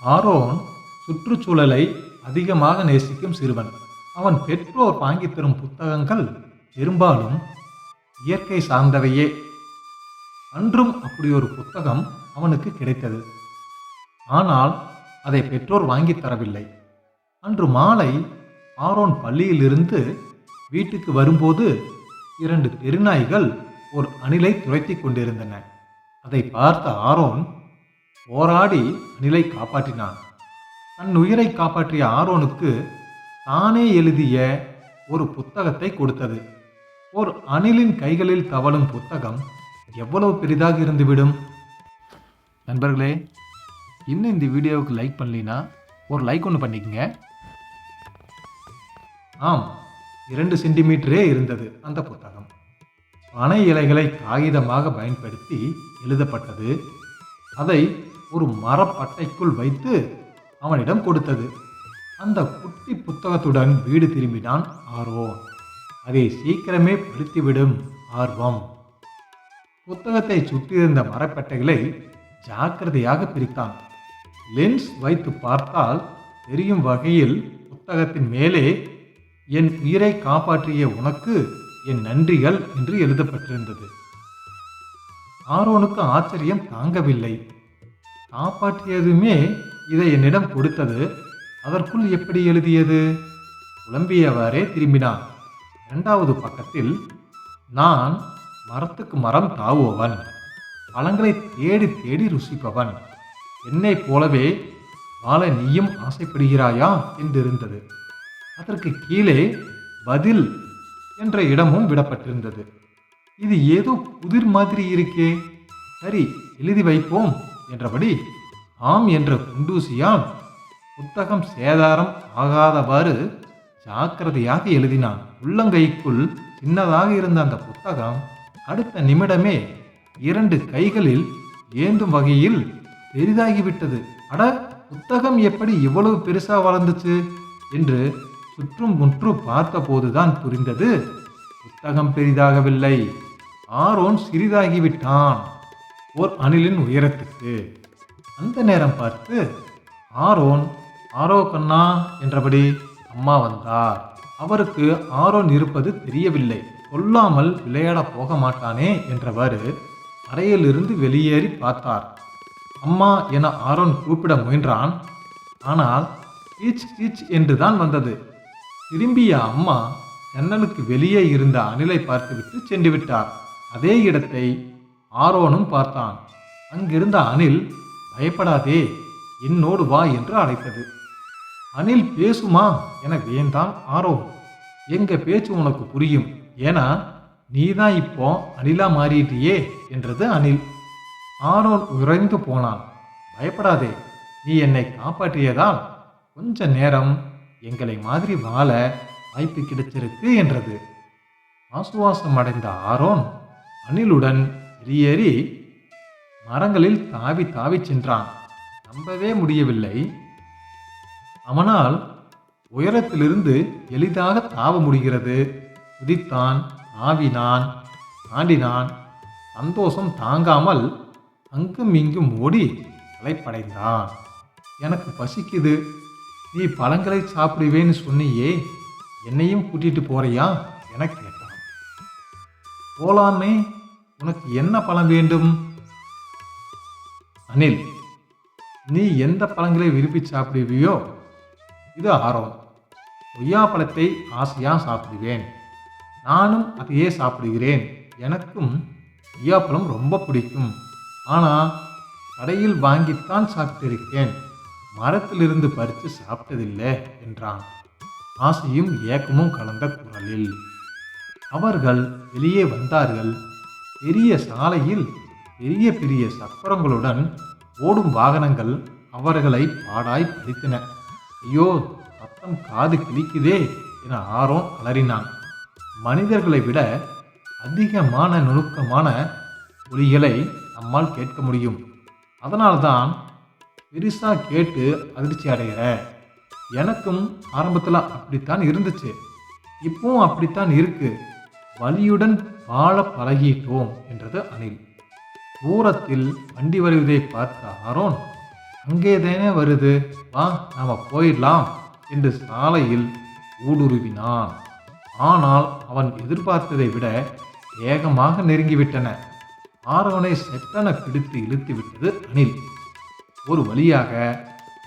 Aaron சுற்றுச்சூழலை அதிகமாக நேசிக்கும் சிறுவன். அவன் பெற்றோர் வாங்கித் தரும் புத்தகங்கள் பெரும்பாலும் இயற்கை சார்ந்தவையே. அன்றும் அப்படி ஒரு புத்தகம் அவனுக்கு கிடைத்தது. ஆனால் அதை பெற்றோர் வாங்கி தரவில்லை. அன்று மாலை ஆரோன் பள்ளியிலிருந்து வீட்டுக்கு வரும்போது இரண்டு தெருநாய்கள் ஒரு அணிலை துரைத்தி கொண்டிருந்தன. அதை பார்த்த ஆரோன் போராடி அணிலை காப்பாற்றினான். தன் உயிரை காப்பாற்றிய ஆரோனுக்கு தானே எழுதிய ஒரு புத்தகத்தை கொடுத்தது. ஒரு அணிலின் கைகளில் தவழும் புத்தகம் எவ்வளவு பெரிதாக இருந்துவிடும்? நண்பர்களே இன்னும் இந்த வீடியோவுக்கு லைக் பண்ணலினா ஒரு லைக் ஒன்று பண்ணிக்கங்க. ஆம் இரண்டு சென்டிமீட்டரே இருந்தது அந்த புத்தகம். பனை இலைகளை காகிதமாக பயன்படுத்தி எழுதப்பட்டது. அதை ஒரு மரப்பட்டைக்குள் வைத்து அவனிடம் கொடுத்தது. அந்த குட்டி புத்தகத்துடன் வீடு திரும்பினான் ஆர்வம் அதை சீக்கிரமே படித்துவிடும் ஆர்வம். புத்தகத்தை சுற்றியிருந்த மரப்பட்டைகளை ஜாக்கிரதையாக பிரித்தான். லென்ஸ் வைத்து பார்த்தால் தெரியும் வகையில் புத்தகத்தின் மேலே என் உயிரை காப்பாற்றிய உனக்கு என் நன்றிகள் என்று எழுதப்பட்டிருந்தது. ஆரோனுக்கு ஆச்சரியம் தாங்கவில்லை. காப்பாற்றியதுமே இதை என்னிடம் கொடுத்தது. அதற்குள் எப்படி எழுதியது? குழம்பியவாறே திரும்பினான். இரண்டாவது பக்கத்தில் நான் மரத்துக்கு மரம் தாவுபவன். பழங்களை தேடி தேடி ருசிப்பவன். என்னைப் போலவே வாழ நீயும் ஆசைப்படுகிறாயா? என்றிருந்தது. அதற்கு கீழே பதில் என்ற இடமும் விடப்பட்டிருந்தது. இது ஏதோ புதிர் மாதிரி இருக்கே. சரி எழுதி வைப்போம். என்றபடி ஆம் என்ற குண்டூசியால் புத்தகம் சேதாரம் ஆகாதவாறு ஜாக்கிரதையாக எழுதினான். உள்ளங்கைக்குள் சின்னதாக இருந்த அந்த புத்தகம் அடுத்த நிமிடமே இரண்டு கைகளில் ஏந்தும் வகையில் பெரிதாகிவிட்டது. அட புத்தகம் எப்படி இவ்வளவு பெருசா வளர்ந்துச்சு? என்று சுற்றும் முற்று பார்த்தபோதுதான் புரிந்தது. புத்தகம் பெரிதாகவில்லை. ஆரோன் சிறிதாகிவிட்டான். ஓர் அணிலின் உயரத்துக்கு. அந்த நேரம் பார்த்து ஆரோன் ஆரோ கண்ணா என்றபடி அம்மா வந்தார். அவருக்கு ஆரோன் இருப்பது தெரியவில்லை. சொல்லாமல் விளையாட போக மாட்டானே என்றவாறு அறையிலிருந்து வெளியேறி பார்த்தார். அம்மா என ஆரோன் கூப்பிட முயன்றான். ஆனால் கீச் கீச் என்றுதான் வந்தது. திரும்பிய அம்மா ஜன்னலுக்கு வெளியே இருந்த அணிலை பார்த்துவிட்டு சென்று விட்டார் அதே இடத்தை ஆரோனும் பார்த்தான். அங்கிருந்த அனில் பயப்படாதே என்னோடு வா என்று அழைத்தது. அனில் பேசுமா? என வேண்டாம் ஆரோ எங்க பேச்சு உனக்கு புரியும். ஏன்னா நீதான் இப்போ அனிலா மாறிட்டியே என்றது அனில். ஆரோன் உறைந்து போனான். பயப்படாதே நீ என்னை காப்பாற்றியதால் கொஞ்ச நேரம் எங்களை மாதிரி வாழ வாய்ப்பு கிடைச்சிருக்கு என்றது. ஆசுவாசம் அடைந்த ஆரோன் அனிலுடன் வெளியேறி மரங்களில் தாவி தாவி சென்றான். நம்பவே முடியவில்லை. அவனால் உயரத்திலிருந்து எளிதாக தாவ முடிகிறது. குதித்தான் ஆவினான் தாண்டினான். சந்தோஷம் தாங்காமல் அங்கும் இங்கும் ஓடி களைப்படைந்தான் எனக்கு பசிக்குது. நீ பழங்களை சாப்பிடுவேன்னு சொன்னியே. என்னையும் கூட்டிட்டு போறியா? என கேட்டான். போலாமே உனக்கு என்ன பழம் வேண்டும்? அனில் நீ எந்த பழங்களை விரும்பி சாப்பிடுவியோ இது ஆர்வம் கொய்யா பழத்தை ஆசையாக சாப்பிடுவேன். நானும் அதையே சாப்பிடுகிறேன். எனக்கும் கொய்யாப்பழம் ரொம்ப பிடிக்கும். ஆனால் கடையில் வாங்கித்தான் சாப்பிட்டிருக்கேன். மரத்திலிருந்து பறித்து சாப்பிட்டதில்லை என்றான். ஆசையும் ஏக்கமும் கலந்த குரலில். அவர்கள் வெளியே வந்தார்கள். பெரிய சாலையில் பெரிய பெரிய சக்கரங்களுடன் ஓடும் வாகனங்கள் அவர்களை பாடாய் பறித்தன ஐயோ சத்தம் காது கிழிக்குதே என ஆரோன் அலறினான். மனிதர்களை விட அதிகமான நுணுக்கமான ஒலிகளை நம்மால் கேட்க முடியும். அதனால்தான் பெருசா கேட்டு அதிர்ச்சி அடைகிற. எனக்கும் ஆரம்பத்தில் அப்படித்தான் இருந்துச்சு. இப்பவும் அப்படித்தான் இருக்கு. வலியுடன் வாழ பழகிட்டோம் என்றது அனில் தூரத்தில் வண்டி வருவதை பார்த்த ஆரோன் அங்கே தானே வருது? வா நாம் போயிடலாம் என்று சாலையில் ஊடுருவினான். ஆனால் அவன் எதிர்பார்த்ததை விட வேகமாக நெருங்கிவிட்டன. ஆரோனை செட்டன பிடித்து இழுத்து விட்டது அனில் ஒரு வழியாக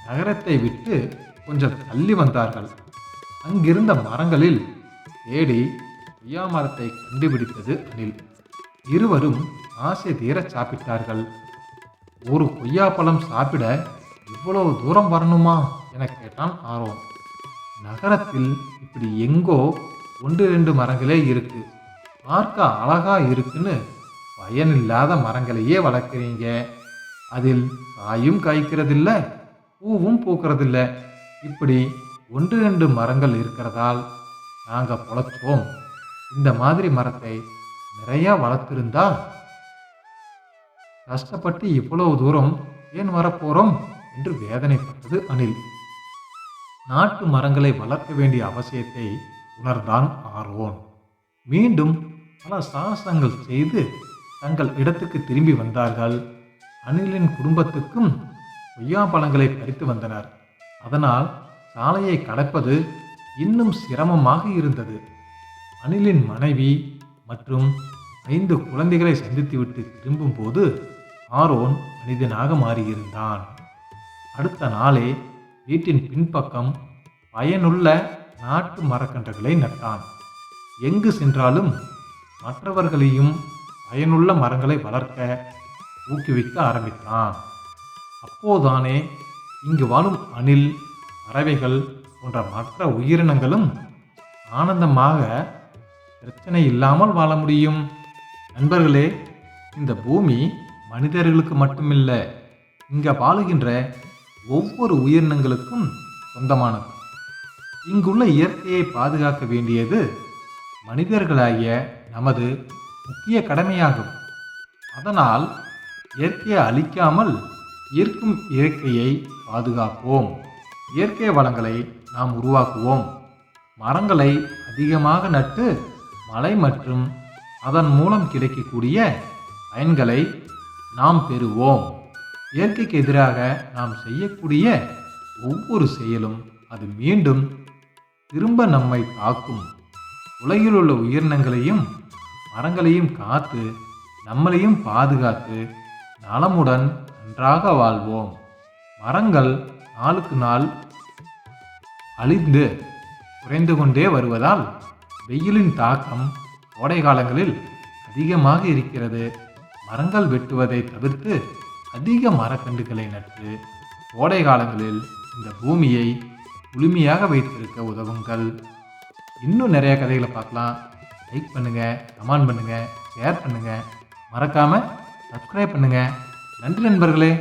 நகரத்தை விட்டு கொஞ்சம் தள்ளி வந்தார்கள். அங்கிருந்த மரங்களில் தேடி கொய்யா மரத்தை கண்டுபிடித்தது அனில். இருவரும் ஆசை தீர சாப்பிட்டார்கள். ஒரு கொய்யாப்பழம் சாப்பிட இவ்வளவு தூரம் வரணுமா என கேட்டான் ஆர்வம் நகரத்தில் இப்படி எங்கோ ஒன்று ரெண்டு மரங்களே இருக்கு. பார்க்க அழகா இருக்குன்னு பயனில்லாத மரங்களையே வளர்க்குறீங்க. அதில் காயும் காய்க்கிறதில்ல பூவும் பூக்கிறதில்ல. இப்படி ஒன்று ரெண்டு மரங்கள் இருக்கிறதால் நாங்கள் பொழைச்சோம். இந்த மாதிரி மரத்தை நிறையா வளர்த்துருந்தா கஷ்டப்பட்டு இவ்வளவு தூரம் ஏன் வரப்போறோம் என்று வேதனைப்பட்டது அனில். நாட்டு மரங்களை வளர்க்க வேண்டிய அவசியத்தை உணர்ந்தான் ஆர்வோன். மீண்டும் பல சாகசங்கள் செய்து தங்கள் இடத்துக்கு திரும்பி வந்தார்கள். அனிலின் குடும்பத்துக்கும் கொய்யா பழங்களை பறித்து வந்தனர். அதனால் சாலையை கடப்பது இன்னும் சிரமமாக இருந்தது. அனிலின் மனைவி மற்றும் ஐந்து குழந்தைகளை சந்தித்துவிட்டு திரும்பும்போது ஆரோன் மனிதனாக மாறியிருந்தான். அடுத்த நாளே வீட்டின் பின்பக்கம் பயனுள்ள நாட்டு மரக்கன்றுகளை நட்டான். எங்கு சென்றாலும் மற்றவர்களையும் பயனுள்ள மரங்களை வளர்க்க ஊக்குவிக்க ஆரம்பித்தான். அப்போதானே இங்கு வாழும் அணில் பறவைகள் போன்ற மற்ற உயிரினங்களும் ஆனந்தமாக பிரச்சனை இல்லாமல் வாழ முடியும். நண்பர்களே இந்த பூமி மனிதர்களுக்கு மட்டுமில்ல இங்கே வாழுகின்ற ஒவ்வொரு உயிரினங்களுக்கும் சொந்தமானது. இங்குள்ள இயற்கையை பாதுகாக்க வேண்டியது மனிதர்களாகிய நமது முக்கிய கடமையாகும். அதனால் இயற்கையை அழிக்காமல் இருக்கும் இயற்கையை பாதுகாப்போம். இயற்கை வளங்களை நாம் உருவாக்குவோம். மரங்களை அதிகமாக நட்டு மழை மற்றும் அதன் மூலம் கிடைக்கக்கூடிய பயன்களை நாம் பெறுவோம். இயற்கைக்கு எதிராக நாம் செய்யக்கூடிய ஒவ்வொரு செயலும் அது மீண்டும் திரும்ப நம்மை தாக்கும் உலகில் உள்ள உயிரினங்களையும் மரங்களையும் காத்து நம்மளையும் பாதுகாத்து நலமுடன் நன்றாக வாழ்வோம். மரங்கள் நாளுக்கு நாள் அழிந்து குறைந்து கொண்டே வருவதால் வெயிலின் தாக்கம் கோடை காலங்களில் அதிகமாக இருக்கிறது. மரங்கள் வெட்டுவதை தவிர்த்து அதிக மரக்கன்றுகளை நட்டு கோடை காலங்களில் இந்த பூமியை குளுமையாக வைத்திருக்க உதவுங்கள். இன்னும் நிறைய கதைகளை பார்க்கலாம். லைக் பண்ணுங்கள் கமெண்ட் பண்ணுங்கள் ஷேர் பண்ணுங்கள் மறக்காமல் சப்ஸ்கிரைப் பண்ணுங்கள் நன்றி நண்பர்களே.